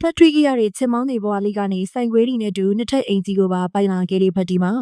ဖက်ထရီကရတဲ့ချင်မောင်းနေဘွားလေးကနေဆိုင်ခွေးတွေနဲ့တူနှစ်ထပ်အိမ်ကြီးကိုပါပိုင်လာခဲ့တဲ့ဖက်တီမာ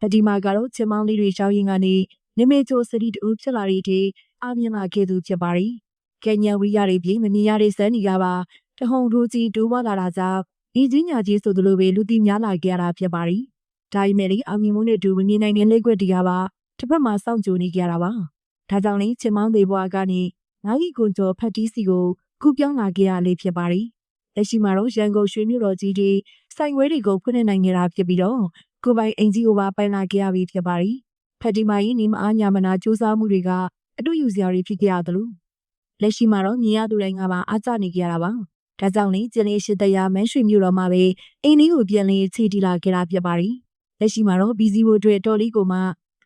ဖက်တီမာကတော့ချင်မောင်းလေးတွေရှောင်းရင်ကနေနမေချိုစရီတူဖြစ်လာတဲ့ဒီအမြင်လာခဲ့သူဖြစ်ပါတယ်။ကင်ညာဝီရတွေပြင်မမြင်ရတဲ့စန်းနီကပါတဟုန်ထိုးကြီးတိုးပွားလာတာကြောင့်ဤကြီးညာကြီးဆိုသလိုပဲလူသိများလာခဲ့ရတာဖြစ်ပါတယ်။ဒါပေမဲ့လေအမြင်မှုနဲ့တူမမြင်နိုင်တဲ့လက်ကွက်တရားပါတစ်ဖက်မှာစောင့်ကြိုနေကြတာပါ။ဒါကြောင့်လေချင်မောင်းသေးဘွားကနေငါးကြီးကွန်ကျော်ဖက်တီစီကိုကူပြောင်းလာခဲ့ရလေးဖြစ်ပါတယ်။ လက်ရှိမှာတော့ရန်ကုန်ရွှေမြို့တော်ကြီးတွေစိုင်ဝဲတွေကိုဖွင့်လှစ်နိုင်ခဲ့တာဖြစ်ပြီးတော့ကိုပိုင်အင်ဂျီကိုပါပိုင်လာခဲ့ရပြီဖြစ်ပါတယ်။ဖက်တီမာရဲ့နေမအားညာမနာစူးစမ်းမှုတွေကအတူယူစရာတွေဖြစ်ခဲ့ရတယ်လို့လက်ရှိမှာတော့မြင်ရသူတိုင်းကပါအားကျနေကြရတာပါ။ဒါကြောင့်လေကျင်းလေးရှိတရားမန်းရွှေမြို့တော်မှာပဲအိမ်လေးကိုပြန်လေးခြေတီလာခဲ့တာဖြစ်ပါတယ်။လက်ရှိမှာတော့ဘီဇီဘိုတွေတော်လေးကိုမှ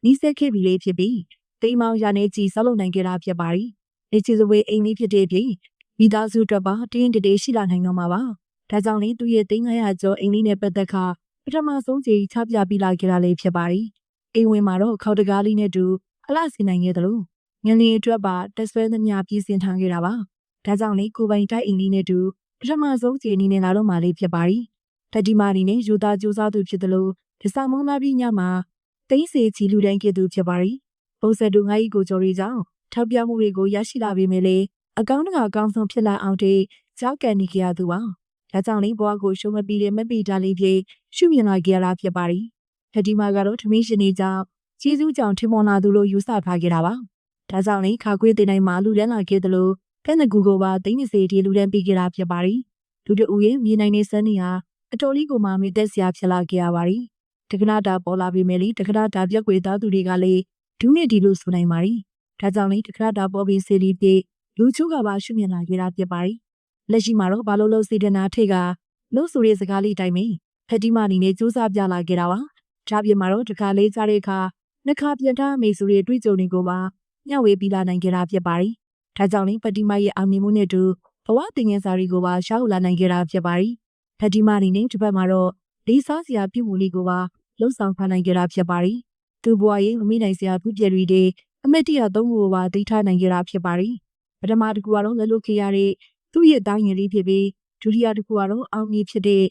နီးစက်ခဲ့ပြီလေးဖြစ်ပြီးတိမ်မောင်ရနေကြည်ဆောက်လုပ်နိုင်ခဲ့တာဖြစ်ပါတယ်။လက်ချီစဝေးအိမ်လေးဖြစ်တဲ့ပြင် မိသားစုအတွက်ပါတင်းတတေးရှိလာနိုင်တော့မှာပါ။ဒါကြောင့်လေသူရဲ့သိန်း900ကျော်အိမ်လေးနဲ့ပတ်သက်ခါပထမဆုံးကြိမ်ချပြပြလာခဲ့တာလေးဖြစ်ပါတယ်။အိမ်ဝင်မှာတော့ခေါက်တကားလေးနဲ့တူအလှဆင်နိုင်ခဲ့တယ်လို့ငလင်းအတွက်ပါတက်ဆွဲသမျှပြည်စင်ထားခဲ့တာပါ။ဒါကြောင့်လေကိုပိုင်တိုက်အိမ်လေးနဲ့တူပထမဆုံးကြိမ်အနေနဲ့လာတော့မှလေးဖြစ်ပါတယ်။တတိမာနီနဲ့ယူသားကြိုးစားသူဖြစ်တယ်လို့ဒီဆောင်မုံသားပြီးညမှာတိမ့်စေချီလူတိုင်းကသူဖြစ်ပါတယ်။ပုံစံတူငါ့ဤကိုကျော်ရီကြောင့်ထောက်ပြမှုတွေကိုရရှိလာပေမဲ့လေ အကောင့်တကအကောင့်ဆုံးဖြစ်လာအောင်တေကြောက်ကန်နေကြရသူပါ။ဒါကြောင့်လေဘွားကိုရှုံးမပြီးတဲ့မပီတာလေးပြေရှုမြင်လာကြရတာဖြစ်ပါတယ်။ဖဒီမာကတော့ထမင်းရှင်နေကြောင့်ကျေးဇူးကြောင့်ထင်ပေါ်လာသူလို့ယူဆထားကြတာပါ။ဒါကြောင့်လေခါခွေးတင်တိုင်းမှာလူလန်းလာခဲ့တယ်လို့ကဲနကူကိုပါသိန်း20တီလူတန်းပေးကြတာဖြစ်ပါတယ်။လူတအူရဲ့မြေနိုင်နေစမ်းနေဟာအတော်လေးကိုမှမိသက်စရာဖြစ်လာခဲ့ရပါတယ်။တက္ကနာတာပေါ်လာပေမဲ့လေတက္ကနာတာပြက်ွေသားသူတွေကလေဒူးနေဒီလို့ဆိုနိုင်ပါတယ်။ဒါကြောင့်လေတက္ကနာတာပေါ်ပြီးစီလီပြေ လူချိုးကပါရှုမြင်လာခဲ့တာဖြစ်ပါတယ်။လက်ရှိမှာတော့ဘာလို့လို့စေတနာထိတ်ကလို့ဆိုတဲ့စကားလေးတိုင်းပဲဖက်တီမာနီနဲ့စူးစမ်းပြလာခဲ့တာပါ။ဒါပြင်မှာတော့တခါလေးကြားတဲ့အခါနှစ်ခါပြန်ထားမေဆိုတဲ့တွေ့ကြုံတွေကိုပါမျှဝေပြီးလာနိုင်ခဲ့တာဖြစ်ပါတယ်။ဒါကြောင့်လေဖက်တီမာရဲ့အောင်မြင်မှုနဲ့တူဘဝတင်ငယ်စာတွေကိုပါရှောက်လာနိုင်ခဲ့တာဖြစ်ပါတယ်။ဖက်တီမာနီနဲ့တစ်ပတ်မှာတော့လေးစားစရာပြုမှုလေးကိုပါလှုပ်ဆောင်ဖန်နိုင်ခဲ့တာဖြစ်ပါတယ်။သူဘဝရဲ့မမိနိုင်စရာပြုပြဲတွေအမတ်တရသုံးခုကိုပါသိထားနိုင်ခဲ့တာဖြစ်ပါတယ်။ ပထမတစ်ခုကတော့လက်လွတ်ခေရတဲ့သူ့ရဲ့တားငယ်လေးဖြစ်ပြီးဒုတိယတစ်ခုကတော့အောင်မြင်ဖြစ်တဲ့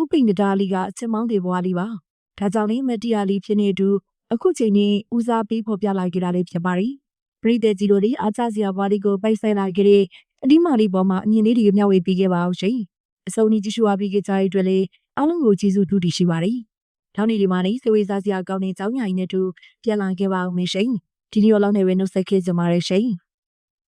ဥပိန်တဒါလေးကအချက်မောင်းတွေဘွားလေးပါ။ဒါကြောင့်လေမတရားလေးဖြစ်နေတူအခုချိန်นี้ဦးစားပေးဖော်ပြလာကြတာလေးဖြစ်ပါတယ်။ပရိသတ်ကြီးတို့ဒီအားကျစရာဘွားလေးကိုပိုက်ဆိုင်လာကြတဲ့အဒီမာလေးပေါ်မှာအမြင်လေးတွေမျှဝေပေးခဲ့ပါအောင်ရှင်။အစုံကြီးကြည့်ရှုအားပေးကြတဲ့အတွက်လေအားလုံးကိုကျေးဇူးတူတီရှိပါတယ်။နောက်နေ့ဒီမှာနေစေဝေးစားစရာကောင်းတဲ့ကြောင်းညာကြီးနဲ့တူပြန်လာခဲ့ပါအောင်မရှင်။ဒီနေ့ရောလောက်နေပဲနှုတ်ဆက်ခဲ့ကြပါရရှင်။